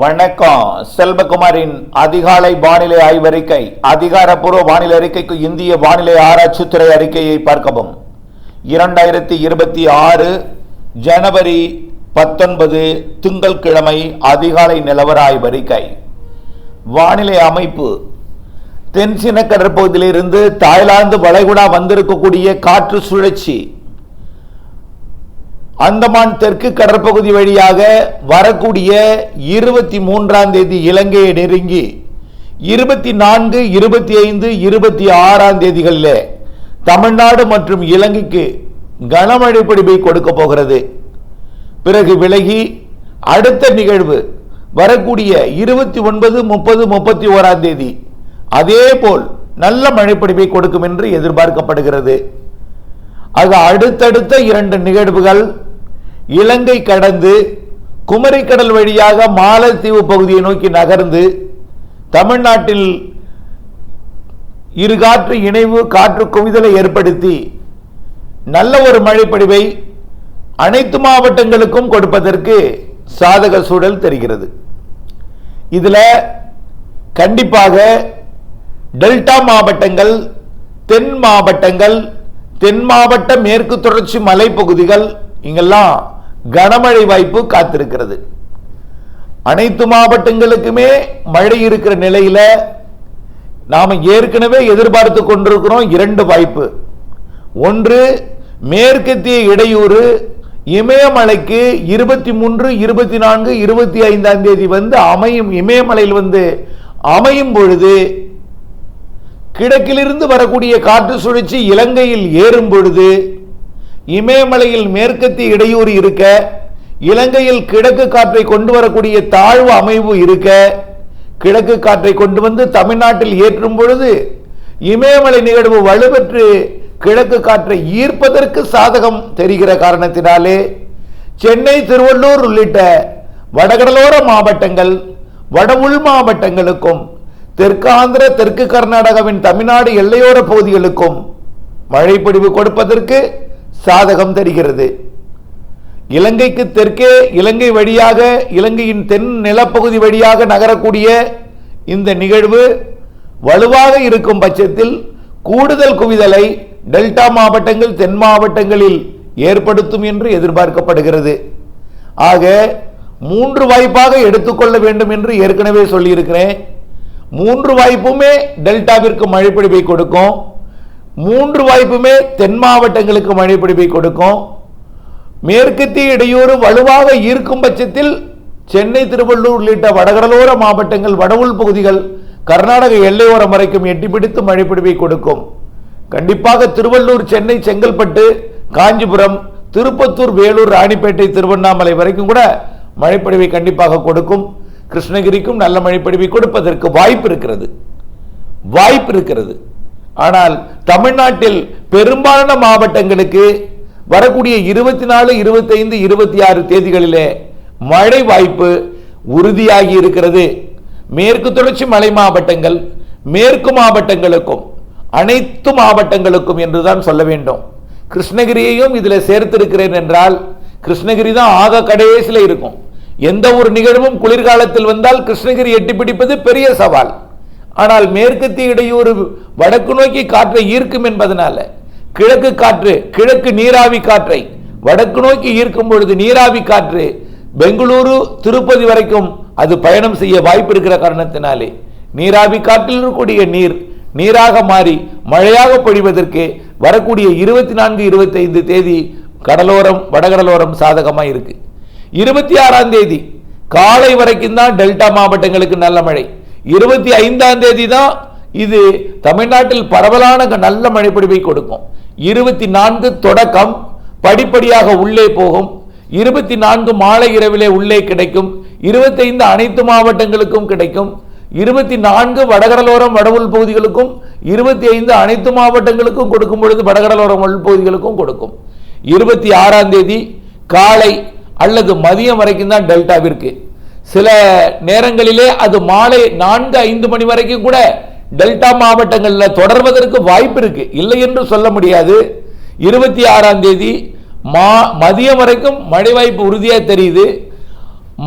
வணக்கம். செல்வகுமாரின் அதிகாலை வானிலை ஆய்வறிக்கை அதிகாரப்பூர்வ வானிலை அறிக்கைக்கு இந்திய வானிலை ஆராய்ச்சித்துறை அறிக்கையை பார்க்கவும். இரண்டாயிரத்தி இருபத்தி ஆறு ஜனவரி பத்தொன்பது திங்கட்கிழமை அதிகாலை நிலவர ஆய்வறிக்கை. வானிலை அமைப்பு. தென்சின கடற்பகுதியிலிருந்து தாய்லாந்து வளைகுடா வந்திருக்கக்கூடிய காற்று சுழற்சி. அந்தமான் தெற்கு கடற்பகுதி வழியாக வரக்கூடிய இருபத்தி மூன்றாம் தேதி இலங்கையை நெருங்கி இருபத்தி நான்கு இருபத்தி ஐந்து இருபத்தி ஆறாம் தேதிகளில் தமிழ்நாடு மற்றும் இலங்கைக்கு கனமழை பிடிப்பை கொடுக்க போகிறது. பிறகு விலகி அடுத்த நிகழ்வு வரக்கூடிய இருபத்தி ஒன்பது முப்பது முப்பத்தி ஓராம் தேதி அதே போல் நல்ல மழைப்பிடிப்பை கொடுக்கும் என்று எதிர்பார்க்கப்படுகிறது. ஆக அடுத்தடுத்த இரண்டு நிகழ்வுகள் இலங்கை கடந்து குமரிக்கடல் வழியாக மாலத்தீவு பகுதியை நோக்கி நகர்ந்து தமிழ்நாட்டில் இரு காற்று இணைவு காற்று குவிதலை ஏற்படுத்தி நல்ல ஒரு மழைப்படிவை அனைத்து மாவட்டங்களுக்கும் கொடுப்பதற்கு சாதக சூழல் தெரிகிறது. இதில் கண்டிப்பாக டெல்டா மாவட்டங்கள் தென் மாவட்டங்கள் தென் மாவட்ட மேற்கு தொடர்ச்சி மலைப்பகுதிகள் இங்கெல்லாம் கனமழை வாய்ப்பு காத்திருக்கிறது. அனைத்து மாவட்டங்களுக்குமே மழை இருக்கிற நிலையில் நாம் ஏற்கனவே எதிர்பார்த்து கொண்டிருக்கிறோம் இரண்டு வாய்ப்பு. ஒன்று மேற்கத்திய இடையூறு இமயமலைக்கு இருபத்தி மூன்று இருபத்தி நான்கு இருபத்தி ஐந்தாம் தேதி வந்து அமையும் இமயமலையில் வந்து அமையும் பொழுது கிழக்கிலிருந்து வரக்கூடிய காற்று சுழற்சி இலங்கையில் ஏறும் பொழுது இமயமலையில் மேற்கத்திய இடையூறு இருக்க இலங்கையில் கிழக்கு காற்றை கொண்டு வரக்கூடிய தாழ்வு அமைவு இருக்க கிழக்கு காற்றை கொண்டு வந்து தமிழ்நாட்டில் ஏற்றும் பொழுது இமயமலை நிகழ்வு வலுப்பெற்று கிழக்கு காற்றை ஈர்ப்பதற்கு சாதகம் தெரிகிற காரணத்தினாலே சென்னை திருவள்ளூர் உள்ளிட்ட வடகடலோர மாவட்டங்கள் வட உள் மாவட்டங்களுக்கும் தெற்காந்திர தெற்கு கர்நாடகாவின் தமிழ்நாடு எல்லையோர பகுதிகளுக்கும் மழைப்பொழிவு கொடுப்பதற்கு சாதகம் தருகிறது. இலங்கைக்கு தெற்கே இலங்கை வழியாக இலங்கையின் தென் நிலப்பகுதி வழியாக நகரக்கூடிய இந்த நிகழ்வு வலுவாக இருக்கும் பட்சத்தில் கூடுதல் குவிதலை டெல்டா மாவட்டங்கள் தென் மாவட்டங்களில் ஏற்படுத்தும் என்று எதிர்பார்க்கப்படுகிறது. ஆக மூன்று வாய்ப்பாக எடுத்துக்கொள்ள வேண்டும் என்று ஏற்கனவே சொல்லியிருக்கிறேன். மூன்று வாய்ப்புமே டெல்டாவிற்கு மழைப்பொழிவை கொடுக்கும். மூன்று வாய்ப்புமே தென் மாவட்டங்களுக்கு மழைப்பிடிப்பை கொடுக்கும். மேற்கத்திய இடையூறு வலுவாக ஈர்க்கும் பட்சத்தில் சென்னை திருவள்ளூர் உள்ளிட்ட வடகடலோர மாவட்டங்கள் வடவுள் பகுதிகள் கர்நாடக எல்லையோரம் வரைக்கும் எட்டிப்பிடித்து மழைப்பிடிப்பை கொடுக்கும். கண்டிப்பாக திருவள்ளூர் சென்னை செங்கல்பட்டு காஞ்சிபுரம் திருப்பத்தூர் வேலூர் ராணிப்பேட்டை திருவண்ணாமலை வரைக்கும் கூட மழைப்பொழிவை கண்டிப்பாக கொடுக்கும். கிருஷ்ணகிரிக்கும் நல்ல மழைப்பொழிவை கொடுப்பதற்கு வாய்ப்பு இருக்கிறது. வாய்ப்பு இருக்கிறது. ஆனால் தமிழ்நாட்டில் பெரும்பாலான மாவட்டங்களுக்கு வரக்கூடிய இருபத்தி நாலு இருபத்தைந்து இருபத்தி ஆறு தேதிகளிலே மழை வாய்ப்பு உறுதியாகி இருக்கிறது. மேற்கு தொடர்ச்சி மலை மாவட்டங்கள் மேற்கு மாவட்டங்களுக்கும் அனைத்து மாவட்டங்களுக்கும் என்றுதான் சொல்ல வேண்டும். கிருஷ்ணகிரியையும் இதில் சேர்த்திருக்கிறேன் என்றால் கிருஷ்ணகிரி தான் ஆக கடைசியில் இருக்கும். எந்த ஒரு நிகழ்வும் குளிர்காலத்தில் வந்தால் கிருஷ்ணகிரி எட்டி பிடிப்பது பெரிய சவால். ஆனால் மேற்கத்திய இடையூறு வடக்கு நோக்கி காற்றை ஈர்க்கும் என்பதனால கிழக்கு காற்று கிழக்கு நீராவி காற்றை வடக்கு நோக்கி ஈர்க்கும் பொழுது நீராவி காற்று பெங்களூரு திருப்பதி வரைக்கும் அது பயணம் செய்ய வாய்ப்பு இருக்கிற காரணத்தினாலே நீராவி காற்றில் இருக்கக்கூடிய நீர் நீராக மாறி மழையாக பொழிவதற்கு வரக்கூடிய இருபத்தி நான்கு இருபத்தைந்து தேதி கடலோரம் வடகடலோரம் சாதகமாக இருக்கு. இருபத்தி ஆறாம் தேதி காலை வரைக்கும் தான் டெல்டா மாவட்டங்களுக்கு நல்ல மழை. இருபத்தி ஐந்தாம் தேதி தான் இது தமிழ்நாட்டில் பரவலான நல்ல மழைப்பொழிவை கொடுக்கும். இருபத்தி நான்கு தொடக்கம் படிப்படியாக உள்ளே போகும். இருபத்தி நான்கு மாலை இரவிலே உள்ளே கிடைக்கும். இருபத்தைந்து அனைத்து மாவட்டங்களுக்கும் கிடைக்கும். இருபத்தி நான்கு வடகடலோரம் வடவுள் பகுதிகளுக்கும் இருபத்தி ஐந்து அனைத்து மாவட்டங்களுக்கும் கொடுக்கும் பொழுது வடகடலோரம் உள்பகுதிகளுக்கும் கொடுக்கும். இருபத்தி ஆறாம் தேதி காலை அல்லது மதியம் வரைக்கும் தான் டெல்டாவிற்கு. சில நேரங்களிலே அது மாலை நான்கு ஐந்து மணி வரைக்கும் கூட டெல்டா மாவட்டங்களில் தொடர்வதற்கு வாய்ப்பு இருக்கு. இல்லை என்று சொல்ல முடியாது. இருபத்தி ஆறாம் தேதி மா மதியம் வரைக்கும் மழை வாய்ப்பு உறுதியாக தெரியுது.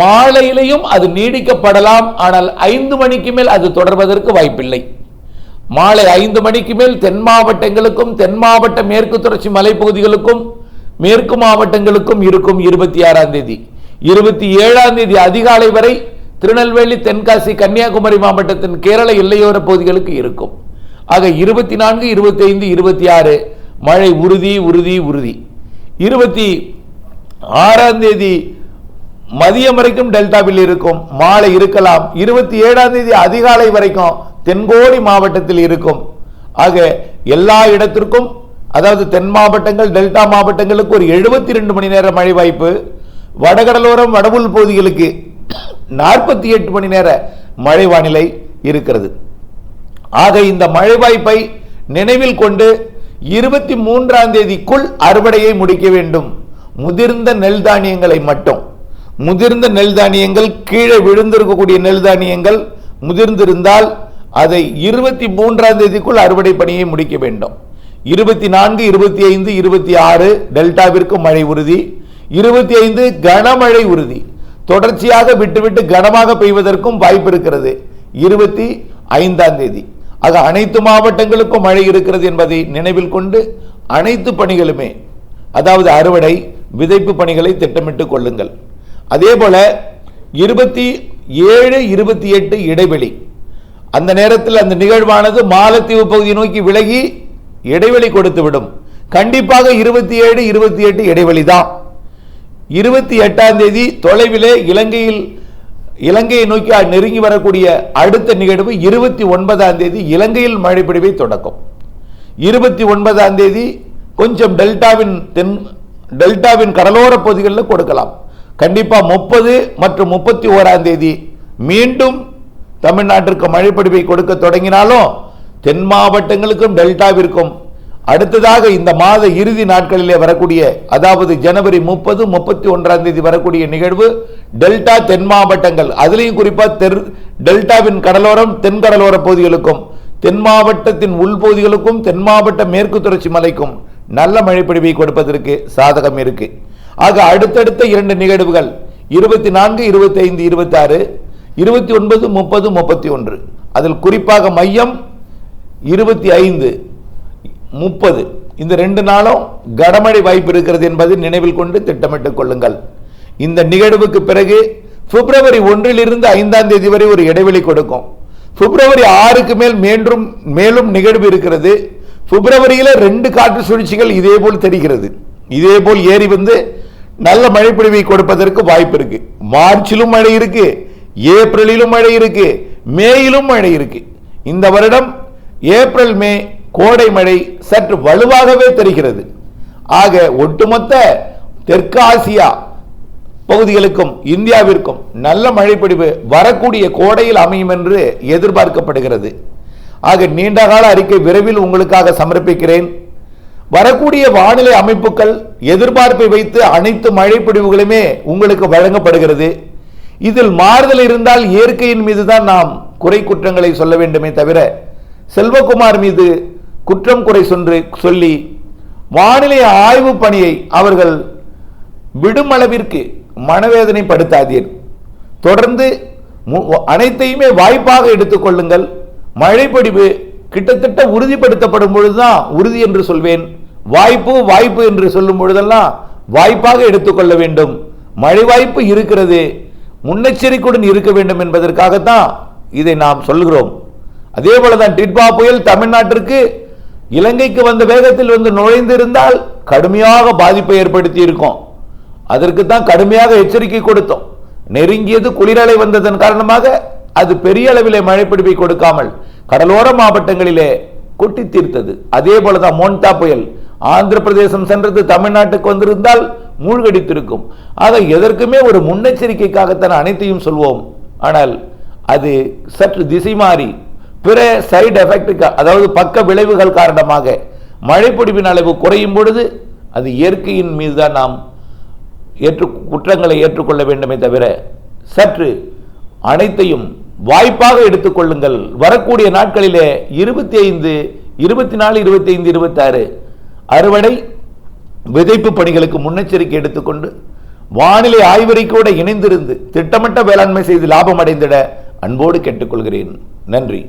மாலையிலையும் அது நீடிக்கப்படலாம். ஆனால் ஐந்து மணிக்கு மேல் அது தொடர்வதற்கு வாய்ப்பில்லை. மாலை ஐந்து மணிக்கு மேல் தென் மாவட்டங்களுக்கும் தென் மாவட்ட மேற்கு தொடர்ச்சி மலைப்பகுதிகளுக்கும் மேற்கு மாவட்டங்களுக்கும் இருக்கும் இருபத்தி ஆறாம் தேதி. இருபத்தி ஏழாம் தேதி அதிகாலை வரை திருநெல்வேலி தென்காசி கன்னியாகுமரி மாவட்டத்தின் கேரள எல்லையோர பகுதிகளுக்கு இருக்கும். ஆக இருபத்தி நான்கு இருபத்தி ஐந்து இருபத்தி ஆறு மழை உறுதி உறுதி உறுதி. இருபத்தி ஆறாம் தேதி மதியம் வரைக்கும் டெல்டாவில் இருக்கும். மாலை இருக்கலாம். இருபத்தி ஏழாம் தேதி அதிகாலை வரைக்கும் தென்கோடி மாவட்டத்தில் இருக்கும். ஆக எல்லா இடத்திற்கும் அதாவது தென் மாவட்டங்கள் டெல்டா மாவட்டங்களுக்கு ஒரு எழுபத்தி ரெண்டு மணி நேர மழை வாய்ப்பு வடகடலோரம் வடபுல் பகுதிகளுக்கு நாற்பத்தி எட்டு மணி நேர மழை வானிலை இருக்கிறது. ஆக இந்த மழை வாய்ப்பை நினைவில் கொண்டு இருபத்தி மூன்றாம் தேதிக்குள் அறுவடையை முடிக்க வேண்டும். முதிர்ந்த நெல் தானியங்களை மட்டும். முதிர்ந்த நெல் தானியங்கள் கீழே விழுந்திருக்கக்கூடிய நெல் தானியங்கள் முதிர்ந்திருந்தால் அதை இருபத்தி மூன்றாம் தேதிக்குள் அறுவடை பணியை முடிக்க வேண்டும். இருபத்தி நான்கு இருபத்தி ஐந்து இருபத்தி ஆறு டெல்டாவிற்கு மழை உறுதி. இருபத்தி ஐந்து கனமழை உறுதி. தொடர்ச்சியாக விட்டுவிட்டு கனமாக பெய்வதற்கும் வாய்ப்பு இருக்கிறது. இருபத்தி ஐந்தாம் தேதி. ஆக அனைத்து மாவட்டங்களுக்கும் மழை இருக்கிறது என்பதை நினைவில் கொண்டு அனைத்து பணிகளுமே அதாவது அறுவடை விதைப்பு பணிகளை திட்டமிட்டுக் கொள்ளுங்கள். அதே போல இருபத்தி ஏழு இருபத்தி எட்டு இடைவெளி. அந்த நேரத்தில் அந்த நிகழ்வானது மாலத்தீவு பகுதி நோக்கி விலகி இடைவெளி கொடுத்து விடும் கண்டிப்பாக இருபத்தி ஏழு இருபத்தி எட்டு இடைவெளி தான். இருபத்தி எட்டாம் தேதி தொலைவிலே இலங்கையில் இலங்கையை நோக்கி நெருங்கி வரக்கூடிய அடுத்த நிகழ்வு இருபத்தி ஒன்பதாம் தேதி இலங்கையில் மழைப்பிடிவை தொடக்கம். இருபத்தி ஒன்பதாம் தேதி கொஞ்சம் டெல்டாவின் தென் டெல்டாவின் கடலோர பகுதிகளில் கொடுக்கலாம். கண்டிப்பாக முப்பது மற்றும் முப்பத்தி ஓராம் தேதி மீண்டும் தமிழ்நாட்டிற்கு மழைப்பிடிவை கொடுக்க தொடங்கினாலும் தென் மாவட்டங்களுக்கும் டெல்டாவிற்கும் அடுத்ததாக இந்த மாத இறுதி நாட்களிலே வரக்கூடிய அதாவது ஜனவரி முப்பது முப்பத்தி ஒன்றாம் தேதி வரக்கூடிய நிகழ்வு டெல்டா தென் மாவட்டங்கள். அதுலேயும் குறிப்பாக தெர் டெல்டாவின் கடலோரம் தென் கடலோர பகுதிகளுக்கும் தென் மாவட்டத்தின் உள்பகுதிகளுக்கும் தென் மாவட்ட மேற்கு தொடர்ச்சி மலைக்கும் நல்ல மழைப்பிடிவை கொடுப்பதற்கு சாதகம் இருக்கு. ஆக அடுத்தடுத்த இரண்டு நிகழ்வுகள் இருபத்தி நான்கு இருபத்தி ஐந்து இருபத்தி ஆறு இருபத்தி ஒன்பது முப்பது முப்பத்தி ஒன்று. அதில் குறிப்பாக மையம் இருபத்தி ஐந்து முப்பது. இந்த ரெண்டு நாளும் கனமழை வாய்ப்பு இருக்கிறது என்பதை நினைவில் கொண்டு திட்டமிட்டுக் கொள்ளுங்கள். இந்த நிகழ்வுக்கு பிறகு பிப்ரவரி ஒன்றிலிருந்து ஐந்தாம் தேதி வரை ஒரு இடைவெளி கொடுக்கும். பிப்ரவரி ஆறுக்கு மேல் மீண்டும் மேலும் நிகழ்வு இருக்கிறது. பிப்ரவரியில் ரெண்டு காற்று சுழற்சிகள் இதே போல் தெரிகிறது. இதே போல் ஏறி வந்து நல்ல மழைப்பொழிவை கொடுப்பதற்கு வாய்ப்பு இருக்கு. மார்ச்சிலும் மழை இருக்கு ஏப்ரலிலும் மழை இருக்கு மேயிலும் மழை இருக்கு. இந்த வருடம் ஏப்ரல் மே கோடை மழை சற்று வலுவாகவே தெரிகிறது. ஆக ஒட்டுமொத்த தெற்கு ஆசியா பகுதிகளுக்கும் இந்தியாவிற்கும் நல்ல மழைப்பொழிவு வரக்கூடிய கோடையில் அமையும் என்று எதிர்பார்க்கப்படுகிறது. ஆக நீண்டகால அறிக்கை விரைவில் உங்களுக்காக சமர்ப்பிக்கிறேன். வரக்கூடிய வானிலை அமைப்புகள் எதிர்பார்ப்பை வைத்து அனைத்து மழைப்பொழிவுகளுமே உங்களுக்கு வழங்கப்படுகிறது. இதில் மாறுதல் இருந்தால் இயற்கையின் மீது தான் நாம் குறை குற்றங்களை சொல்ல வேண்டுமே தவிர செல்வகுமார் மீது குற்றம் குறை சொன்று சொல்லி வானிலை ஆய்வு பணியை அவர்கள் விடும் அளவிற்கு மனவேதனைப்படுத்தாதீர். தொடர்ந்து மு- அனைத்தையுமே வாய்ப்பாக எடுத்துக்கொள்ளுங்கள் மழைப்பொழிவு கிட்டத்தட்ட உறுதிப்படுத்தப்படும் பொழுதுதான் உறுதி என்று சொல்வேன். வாய்ப்பு வாய்ப்பு என்று சொல்லும் பொழுதெல்லாம் வாய்ப்பாக எடுத்துக்கொள்ள வேண்டும். மழை வாய்ப்பு இருக்கிறது. முன்னெச்சரிக்கையுடன் இருக்க வேண்டும் என்பதற்காகத்தான் இதை நாம் சொல்கிறோம் அதே போலதான் டிட்பா புயல் தமிழ்நாட்டிற்கு இலங்கைக்கு வந்த வேகத்தில் வந்து நுழைந்திருந்தால் கடுமையாக பாதிப்பை ஏற்படுத்தி இருக்கும் அதற்கு தான் கடுமையாக எச்சரிக்கை கொடுத்தோம். நெருங்கியது குளிரலை வந்ததன் காரணமாக அது பெரிய அளவிலே மழைப்பிடிப்பை கொடுக்காமல் கடலோர மாவட்டங்களிலே கொட்டி தீர்த்தது. அதே போலதான் மோன்தா புயல் ஆந்திர பிரதேசம் சென்றது தமிழ்நாட்டுக்கு வந்திருந்தால் மூழ்கடித்திருக்கும். ஆக எதற்குமே ஒரு முன்னெச்சரிக்கைக்காகத்தான் அனைத்தையும் சொல்வோம். ஆனால் அது சற்று திசை மாறி பிற சைடு எஃபெக்டுக்கு அதாவது பக்க விளைவுகள் காரணமாக மழைப்பொடிவின் அளவு குறையும் பொழுது அது இயற்கையின் மீது தான் நாம் ஏற்று குற்றங்களை ஏற்றுக்கொள்ள வேண்டுமே தவிர சற்று அனைத்தையும் வாய்ப்பாக எடுத்துக்கொள்ளுங்கள் வரக்கூடிய நாட்களிலே இருபத்தி ஐந்து இருபத்தி நாலு இருபத்தி ஐந்து இருபத்தாறு அறுவடை விதைப்பு பணிகளுக்கு முன்னெச்சரிக்கை எடுத்துக்கொண்டு வானிலை ஆய்வறிக்கையோடு இணைந்திருந்து திட்டமிட்ட வேளாண்மை செய்து லாபம் அடைந்திட அன்போடு கேட்டுக்கொள்கிறேன். நன்றி.